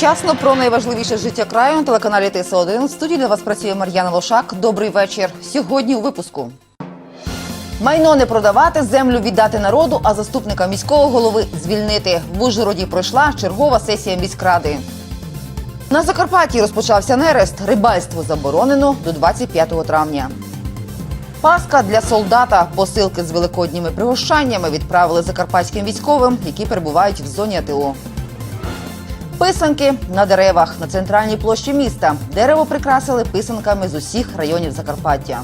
Вчасно про найважливіше життя краю на телеканалі ТС1. В студії для вас працює Мар'яна Лошак. Добрий вечір. Сьогодні у випуску. Майно не продавати, землю віддати народу, а заступника міського голови звільнити. В Ужгороді пройшла чергова сесія міськради. На Закарпатті розпочався нерест. Рибальство заборонено до 25 травня. Паска для солдата. Посилки з великодніми пригощаннями відправили закарпатським військовим, які перебувають в зоні АТО. Писанки на деревах на центральній площі міста. Дерево прикрасили писанками з усіх районів Закарпаття.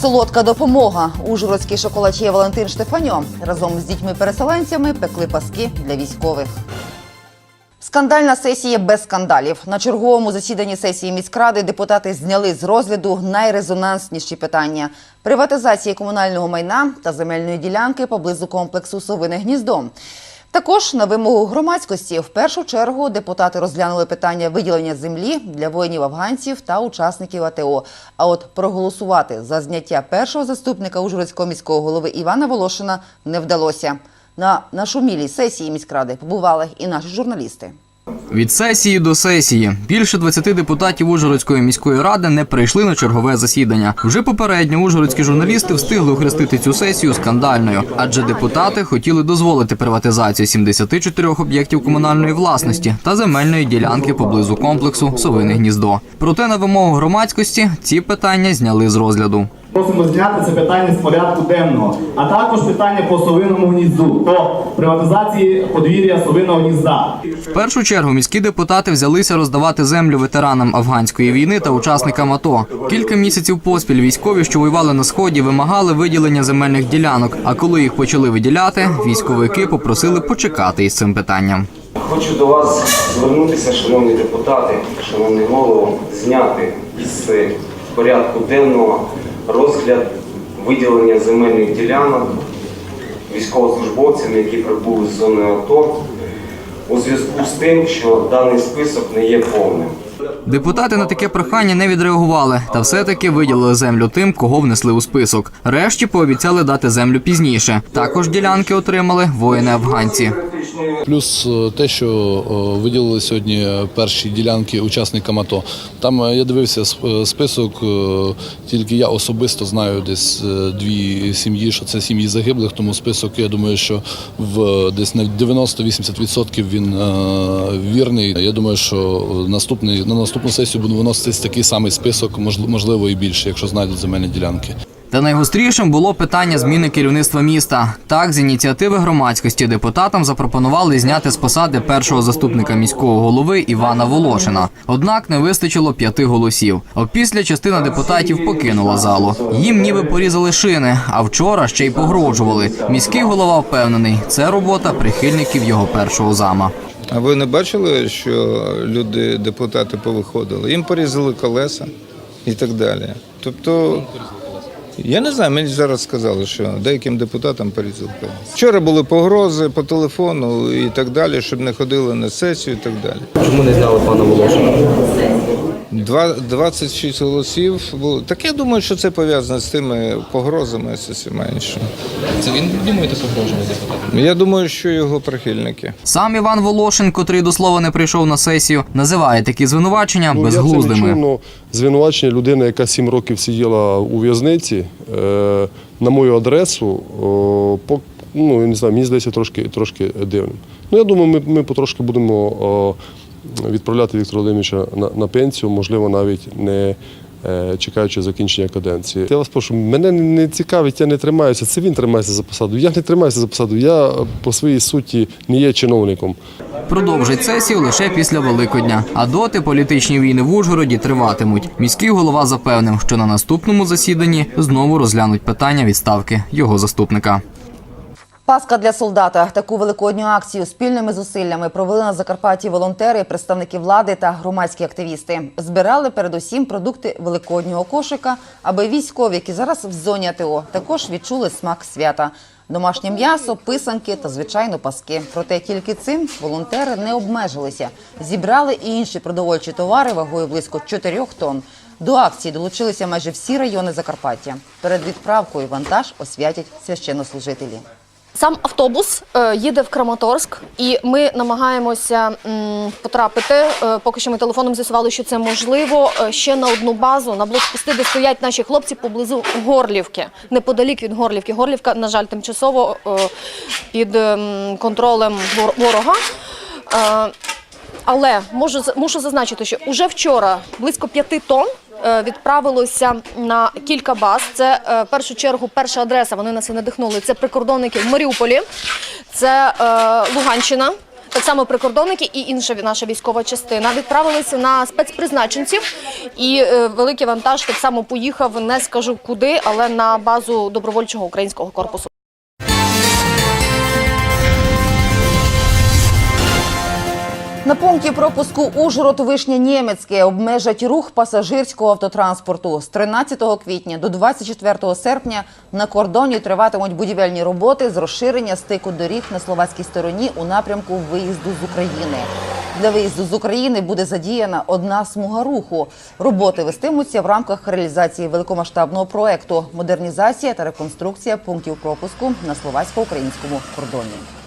Солодка допомога. Ужгородський шоколадчий Валентин Штефаньо разом з дітьми-переселенцями пекли паски для військових. Скандальна сесія без скандалів. На черговому засіданні сесії міськради депутати зняли з розгляду найрезонансніші питання приватизації комунального майна та земельної ділянки поблизу комплексу Совине гніздо. Також на вимогу громадськості в першу чергу депутати розглянули питання виділення землі для воїнів-афганців та учасників АТО. А от проголосувати за зняття першого заступника Ужгородського міського голови Івана Волошина не вдалося. На нашумілій сесії міськради побували і наші журналісти. Від сесії до сесії більше 20 депутатів Ужгородської міської ради не прийшли на чергове засідання. Вже попередньо ужгородські журналісти встигли охрестити цю сесію скандальною, адже депутати хотіли дозволити приватизацію 74 об'єктів комунальної власності та земельної ділянки поблизу комплексу Совине гніздо. Проте на вимогу громадськості ці питання зняли з розгляду. Просимо зняти це питання з порядку денного, а також питання по совиному гнізду, по приватизації подвір'я совиного гнізда. В першу чергу міські депутати взялися роздавати землю ветеранам афганської війни та учасникам АТО. Кілька місяців поспіль військові, що воювали на сході, вимагали виділення земельних ділянок. А коли їх почали виділяти, військовики попросили почекати із цим питанням. Хочу до вас звернутися, шановні депутати, шановний голово, зняти із порядку денного розгляд виділення земельних ділянок військовослужбовцям, які прибули з зони АТО, у зв'язку з тим, що даний список не є повним. Депутати на таке прохання не відреагували, та все-таки виділили землю тим, кого внесли у список. Решті пообіцяли дати землю пізніше. Також ділянки отримали воїни-афганці. Плюс е, те, що е, виділили сьогодні перші ділянки учасникам АТО. Там е, я дивився список, е, тільки я особисто знаю десь е, дві сім'ї, що це сім'ї загиблих, тому список, я думаю, що в десь на 90-80% він е, вірний. Я думаю, що наступний, на наступну сесію буде виноситись такий самий список, можли- можливо і більше, якщо знайдуть земельні ділянки. Та найгострішим було питання зміни керівництва міста. Так, з ініціативи громадськості депутатам запропонували зняти з посади першого заступника міського голови Івана Волошина. Однак не вистачило п'яти голосів. Опісля частина депутатів покинула залу. Їм ніби порізали шини, а вчора ще й погрожували. Міський голова впевнений, це робота прихильників його першого зама. А ви не бачили, що люди, депутати повиходили? Їм порізали колеса і так далі. Тобто, я не знаю, мені зараз сказали, що деяким депутатам порізали. Вчора були погрози по телефону і так далі, щоб не ходили на сесію і так далі. Чому не зняли пана Волошина? Два- 26 голосів було. Так я думаю, що це пов'язано з тими погрозами з усіма іншими. Це він думаєте погрожує депутатам? Я думаю, що його прихильники. Сам Іван Волошин, котрий до слова не прийшов на сесію, називає такі звинувачення Ну, я це не безглуздими. чув, но звинувачення людини, яка сім років сиділа у в'язниці, е, на мою адресу, о, по, ну, я не знаю, мені здається, трошки, трошки дивним. Ну, я думаю, ми, ми потрошки будемо о, відправляти Віктора Володимировича на, на пенсію, можливо, навіть не е, чекаючи закінчення каденції. Я вас прошу, мене не цікавить, я не тримаюся. Це він тримається за посаду. Я не тримаюся за посаду. Я по своїй суті не є чиновником. Продовжить сесію лише після Великодня. А доти політичні війни в Ужгороді триватимуть. Міський голова запевнив, що на наступному засіданні знову розглянуть питання відставки його заступника. Паска для солдата. Таку великодню акцію спільними зусиллями провели на Закарпатті волонтери, представники влади та громадські активісти. Збирали передусім продукти великоднього кошика, аби військові, які зараз в зоні АТО, також відчули смак свята. Домашнє м'ясо, писанки та звичайно паски. Проте тільки цим волонтери не обмежилися. Зібрали і інші продовольчі товари вагою близько 4 тонн. До акції долучилися майже всі райони Закарпаття. Перед відправкою вантаж освятять священнослужителі. Сам автобус е, їде в Краматорськ, і ми намагаємося потрапити. Е, поки що ми телефоном з'ясували, що це можливо е, ще на одну базу на блокпости, де стоять наші хлопці поблизу Горлівки, неподалік від Горлівки. Горлівка, на жаль, тимчасово під ем, контролем вор- ворога. Але можу мушу зазначити, що уже вчора близько п'яти тонн відправилося на кілька баз. Це е, в першу чергу перша адреса. Вони нас і надихнули. Це прикордонники в Маріуполі, це е, Луганщина. Так само прикордонники і інша наша військова частина відправилися на спецпризначенців. І е, великий вантаж так само поїхав, не скажу куди, але на базу добровольчого українського корпусу. На пункті пропуску Ужгород Вишня Німецьке обмежать рух пасажирського автотранспорту. З 13 квітня до 24 серпня на кордоні триватимуть будівельні роботи з розширення стику доріг на словацькій стороні у напрямку виїзду з України. Для виїзду з України буде задіяна одна смуга руху. Роботи вестимуться в рамках реалізації великомасштабного проекту модернізація та реконструкція пунктів пропуску на словацько-українському кордоні.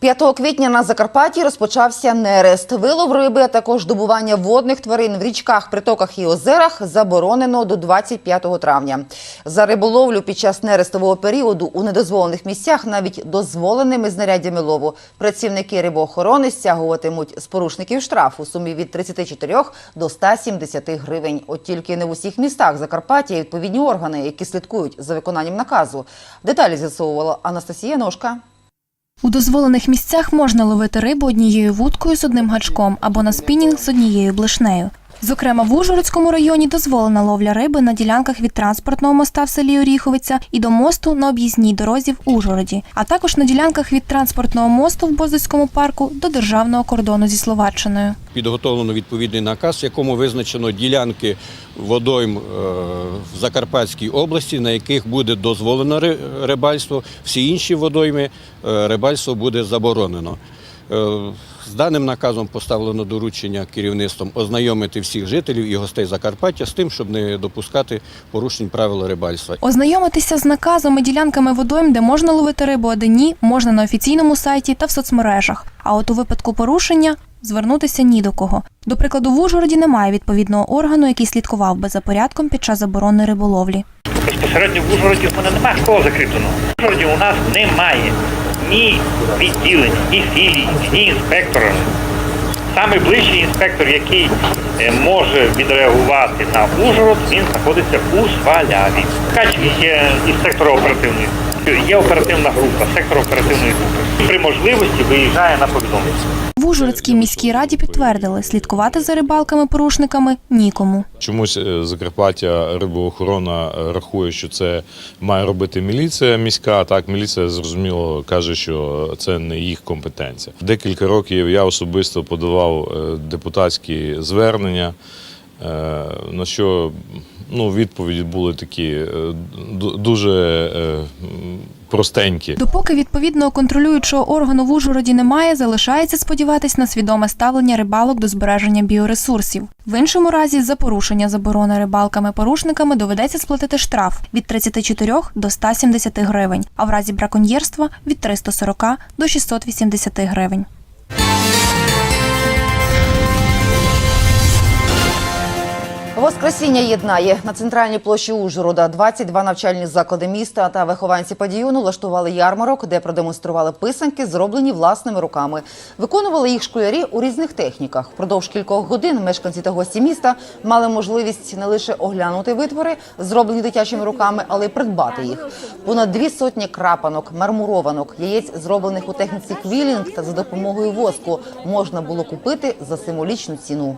5 квітня на Закарпатті розпочався нерест. Вилов риби, а також добування водних тварин в річках, притоках і озерах заборонено до 25 травня. За риболовлю під час нерестового періоду у недозволених місцях навіть дозволеними знаряддями лову працівники рибоохорони стягуватимуть з порушників штраф у сумі від 34 до 170 гривень. От тільки не в усіх містах Закарпаття є відповідні органи, які слідкують за виконанням наказу. Деталі з'ясовувала Анастасія Ножка. У дозволених місцях можна ловити рибу однією вудкою з одним гачком або на спінінг з однією блишнею. Зокрема, в Ужгородському районі дозволена ловля риби на ділянках від транспортного моста в селі Оріховиця і до мосту на об'їзній дорозі в Ужгороді, а також на ділянках від транспортного мосту в Бозицькому парку до державного кордону зі Словаччиною. Підготовлено відповідний наказ, в якому визначено ділянки водойм е, в Закарпатській області, на яких буде дозволено рибальство. Всі інші водойми е, рибальство буде заборонено. З даним наказом поставлено доручення керівництвом ознайомити всіх жителів і гостей Закарпаття з тим, щоб не допускати порушень правил рибальства. Ознайомитися з наказом і ділянками водойм, де можна ловити рибу, а де ні, можна на офіційному сайті та в соцмережах. А от у випадку порушення звернутися ні до кого. До прикладу, в Ужгороді немає відповідного органу, який слідкував би за порядком під час заборони риболовлі. Безпосередньо в Ужгороді в мене немає школи закріпленого. В Ужгороді у нас немає ні відділень, ні філій, ні інспектора. Саме ближчий інспектор, який е, може відреагувати на Ужгород, він знаходиться у Сваляві. Качеві є інспектор оперативної. Є оперативна група, сектор оперативної групи. При можливості виїжджає на повідомлення. В Ужгородській міській раді підтвердили, слідкувати за рибалками-порушниками нікому. Чомусь е, Закарпаття рибоохорона е, рахує, що це має робити міліція міська. Так, міліція зрозуміло каже, що це не їх компетенція. Декілька років я особисто подавав е, депутатські звернення, е, на що ну, відповіді були такі е, дуже е, простенькі. Допоки відповідного контролюючого органу в Ужгороді немає, залишається сподіватись на свідоме ставлення рибалок до збереження біоресурсів. В іншому разі, за порушення заборони рибалками-порушниками доведеться сплатити штраф від 34 до 170 гривень, а в разі браконьєрства від 340 до 680 гривень. Воскресіння єднає на центральній площі Ужгорода 22 навчальні заклади міста та вихованці падіону влаштували ярмарок, де продемонстрували писанки, зроблені власними руками. Виконували їх школярі у різних техніках. Впродовж кількох годин мешканці та гості міста мали можливість не лише оглянути витвори, зроблені дитячими руками, але й придбати їх. Понад дві сотні крапанок, мармурованок, яєць, зроблених у техніці квілінг та за допомогою воску, можна було купити за символічну ціну.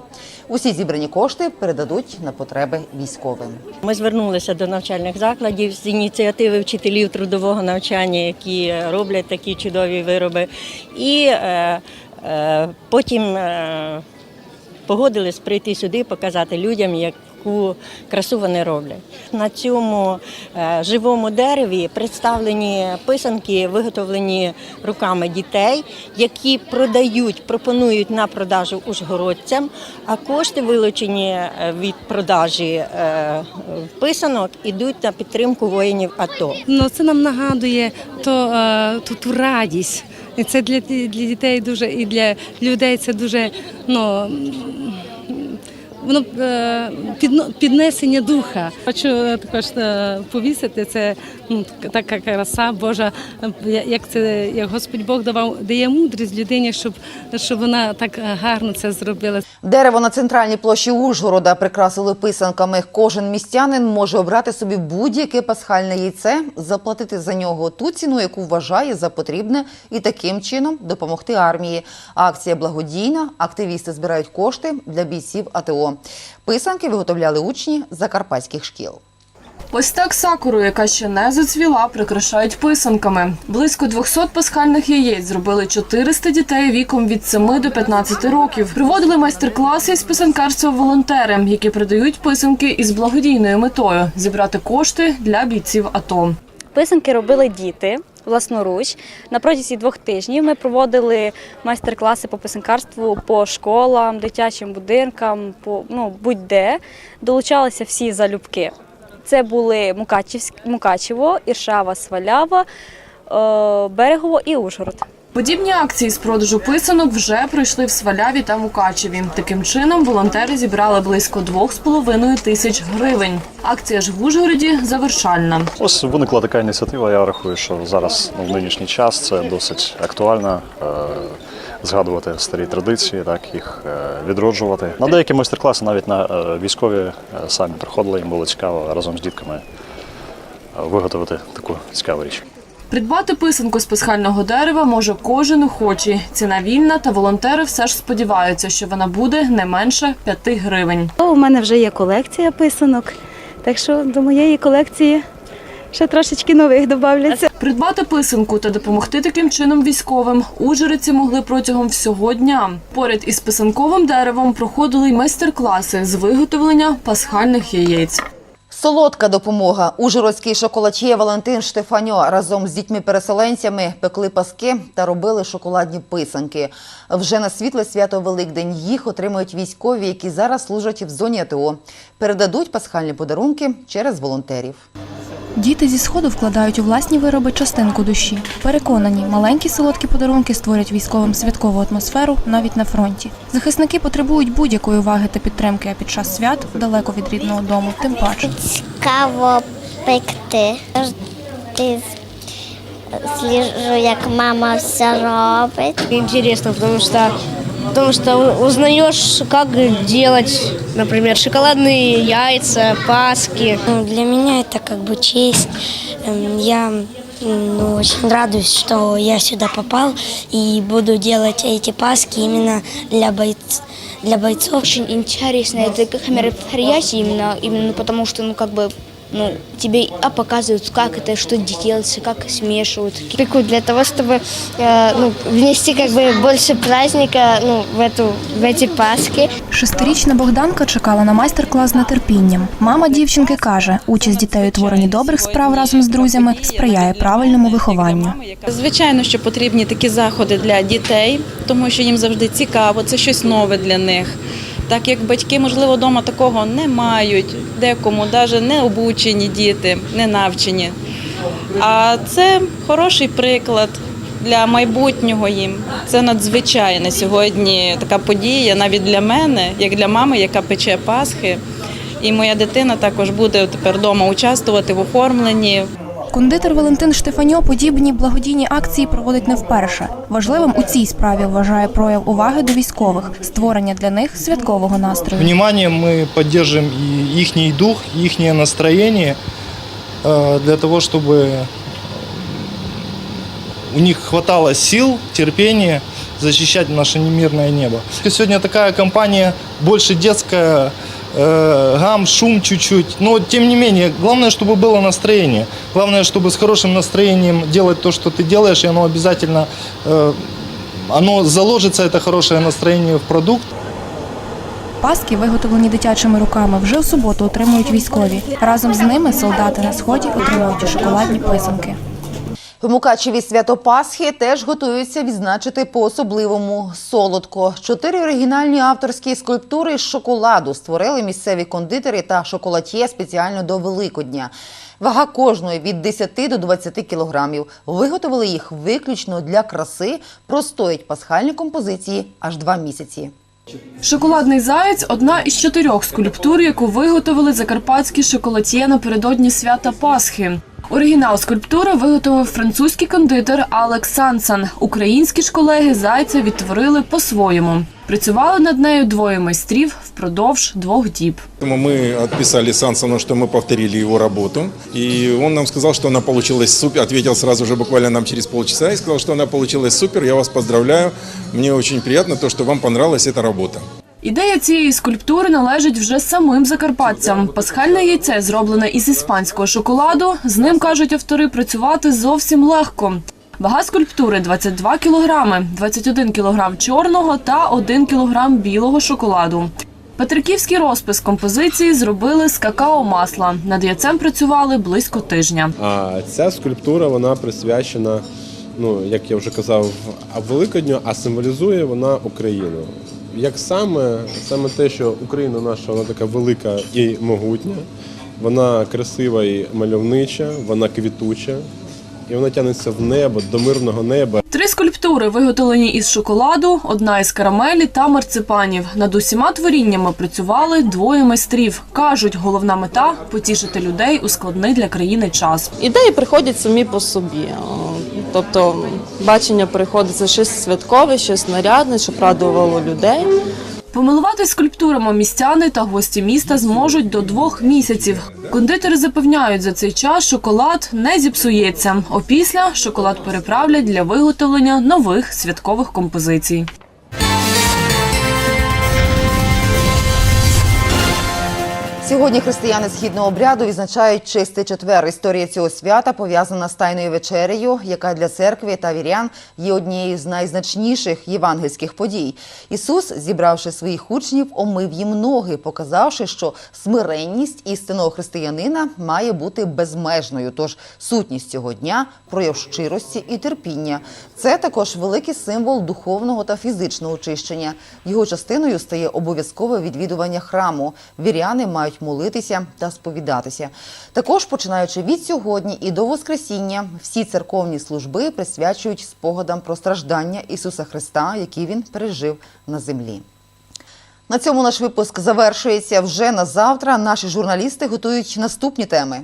Усі зібрані кошти передадуть на потреби військовим. Ми звернулися до навчальних закладів з ініціативи вчителів трудового навчання, які роблять такі чудові вироби. І е, е, потім е, погодились прийти сюди, показати людям, як таку красу вони роблять. На цьому е, живому дереві представлені писанки, виготовлені руками дітей, які продають, пропонують на продажу ужгородцям, а кошти, вилучені е, від продажі е, писанок, ідуть на підтримку воїнів АТО. Ну, це нам нагадує то, ту, ту радість. І це для, для дітей дуже і для людей це дуже ну, воно е, піднесення духа. Хочу е, також е, повісити це така краса Божа, як це як Господь Бог давав дає мудрість людині, щоб, щоб вона так гарно це зробила. Дерево на центральній площі Ужгорода прикрасили писанками. Кожен містянин може обрати собі будь-яке пасхальне яйце, заплатити за нього ту ціну, яку вважає за потрібне, і таким чином допомогти армії. Акція благодійна. Активісти збирають кошти для бійців АТО. Писанки виготовляли учні закарпатських шкіл. Ось так сакуру, яка ще не зацвіла, прикрашають писанками. Близько 200 пасхальних яєць зробили 400 дітей віком від 7 до 15 років. Проводили майстер-класи із писанкарства волонтери, які продають писанки із благодійною метою зібрати кошти для бійців АТО. Писанки робили діти власноруч. На протязі двох тижнів ми проводили майстер-класи по писанкарству по школам, дитячим будинкам, по ну будь-де. Долучалися всі залюбки. Це були Мукачівськ, Мукачево, Іршава, Свалява, е, Берегово і Ужгород. Подібні акції з продажу писанок вже пройшли в Сваляві та Мукачеві. Таким чином волонтери зібрали близько 2,5 тисяч гривень. Акція ж в Ужгороді завершальна. Ось виникла така ініціатива. Я рахую, що зараз ну, в нинішній час це досить актуально. е, Згадувати старі традиції, так їх е, відроджувати. На деякі майстер-класи навіть на е, військові е, самі приходили, їм було цікаво разом з дітками виготовити таку цікаву річ. Придбати писанку з пасхального дерева може кожен охочий. Ціна вільна, та волонтери все ж сподіваються, що вона буде не менше 5 гривень. У мене вже є колекція писанок, так що до моєї колекції ще трошечки нових додавляться. Придбати писанку та допомогти таким чином військовим ужгородці могли протягом всього дня. Поряд із писанковим деревом проходили й майстер-класи з виготовлення пасхальних яєць. Солодка допомога. Ужгородський шоколадчиє Валентин Штефаньо разом з дітьми-переселенцями пекли паски та робили шоколадні писанки. Вже на світле свято Великдень їх отримують військові, які зараз служать в зоні АТО. Передадуть пасхальні подарунки через волонтерів. Діти зі сходу вкладають у власні вироби частинку душі. Переконані, маленькі солодкі подарунки створять військовим святкову атмосферу навіть на фронті. Захисники потребують будь-якої уваги та підтримки, а під час свят далеко від рідного дому, тим паче. Цікаво пекти. Завжди сліжу, як мама все робить. Интересно, потому что, потому что узнаешь, как делать, например, шоколадные яйца, паски. Ну, Для меня это как бы честь. Эм, Я м, ну, очень радуюсь, что я сюда попал и буду делать эти паски именно для, бойц... для бойцов. Очень интересно это как мероприятие именно, именно потому что, ну, как бы, ну, тебе а показывают, как это, что делается, как смешивают. Пеку для того, чтобы э, ну, внести как бы больше праздника ну, в, эту, в эти паски. Шестирічна Богданка чекала на майстер-клас з нетерпінням. Мама дівчинки каже, участь дітей у творенні добрих справ разом з друзями сприяє правильному вихованню. Звичайно, що потрібні такі заходи для дітей, тому що їм завжди цікаво, це щось нове для них. Так як батьки, можливо, вдома такого не мають, декому навіть не обучені діти, не навчені. А це хороший приклад для майбутнього їм. Це надзвичайна сьогодні така подія, навіть для мене, як для мами, яка пече Пасхи. І моя дитина також буде тепер вдома участвувати в оформленні. Кондитер Валентин Штефаньо подібні благодійні акції проводить не вперше. Важливим у цій справі вважає прояв уваги до військових, створення для них святкового настрою. Вниманием мы поддержим и их дух, их настроение э, для того, чтобы у них хватало сил, терпения защищать наше немирное небо. Сегодня такая компания больше детская, э, гам, шум чуть-чуть, но тем не менее, главное, чтобы было настроение. Главное, чтобы с хорошим настроением делать то, что ты делаешь, и оно обязательно, э, оно заложится, это хорошее настроение в продукт. Паски, виготовлені дитячими руками, вже в суботу отримують військові. Разом з ними солдати на сході отримують і шоколадні писанки. В Мукачеві свято Пасхи теж готуються відзначити по-особливому солодко. Чотири оригінальні авторські скульптури з шоколаду створили місцеві кондитери та шоколад'є спеціально до Великодня. Вага кожної від 10 до 20 кілограмів. Виготовили їх виключно для краси, простоять пасхальні композиції аж два місяці. Шоколадний заєць одна із чотирьох скульптур, яку виготовили закарпатські шоколад'є напередодні свята Пасхи. Оригінал скульптури виготовив французький кондитер Алекс Сансан. Українські ж колеги зайця відтворили по-своєму. Працювали над нею двоє майстрів впродовж двох діб. Поэтому Мы отписали Сансону, что мы повторили его работу. И он нам сказал, что она получилась супер. Ответил сразу же, буквально нам через полчаса, и сказал, что она получилась супер. Я вас поздравляю. Мне очень приятно, то, что вам понравилась эта работа. Ідея цієї скульптури належить вже самим закарпатцям. Пасхальне яйце зроблене із іспанського шоколаду. З ним кажуть автори працювати зовсім легко. Вага скульптури 22 кілограми, 21 кілограм чорного та 1 кілограм білого шоколаду. Петриківський розпис композиції зробили з какао-масла. Над яйцем працювали близько тижня. А ця скульптура вона присвячена, ну як я вже казав, Великодню, а символізує вона Україну. Як саме, саме те, що Україна наша вона така велика і могутня, вона красива і мальовнича, вона квітуча, і вона тягнеться в небо до мирного неба. Три скульптури виготовлені із шоколаду, одна із карамелі та марципанів. Над усіма творіннями працювали двоє майстрів. кажуть, головна мета потішити людей у складний для країни час. Ідеї приходять самі по собі. Тобто бачення приходиться щось святкове, щось нарядне, щоб радувало людей. Помилувати скульптурами містяни та гості міста зможуть до двох місяців. Кондитери запевняють, за цей час шоколад не зіпсується. Опісля шоколад переправлять для виготовлення нових святкових композицій. Сьогодні християни східного обряду відзначають чистий четвер. Історія цього свята пов'язана з тайною вечерею, яка для церкви та вірян є однією з найзначніших євангельських подій. Ісус, зібравши своїх учнів, омив їм ноги, показавши, що смиренність істинного християнина має бути безмежною. Тож сутність цього дня прояв щирості і терпіння. Це також великий символ духовного та фізичного очищення. Його частиною стає обов'язкове відвідування храму. Віряни мають молитися та сповідатися. Також, починаючи від сьогодні і до Воскресіння, всі церковні служби присвячують спогадам про страждання Ісуса Христа, які він пережив на землі. На цьому наш випуск завершується. Вже на завтра наші журналісти готують наступні теми.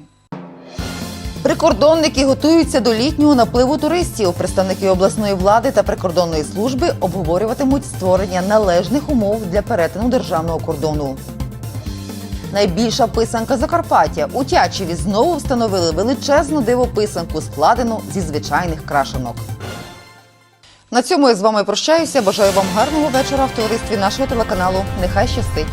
Прикордонники готуються до літнього напливу туристів. Представники обласної влади та прикордонної служби обговорюватимуть створення належних умов для перетину державного кордону. Найбільша писанка Закарпаття у Тячеві знову встановили величезну дивописанку, складену зі звичайних крашенок. На цьому я з вами прощаюся. Бажаю вам гарного вечора в товаристві нашого телеканалу. Нехай щастить!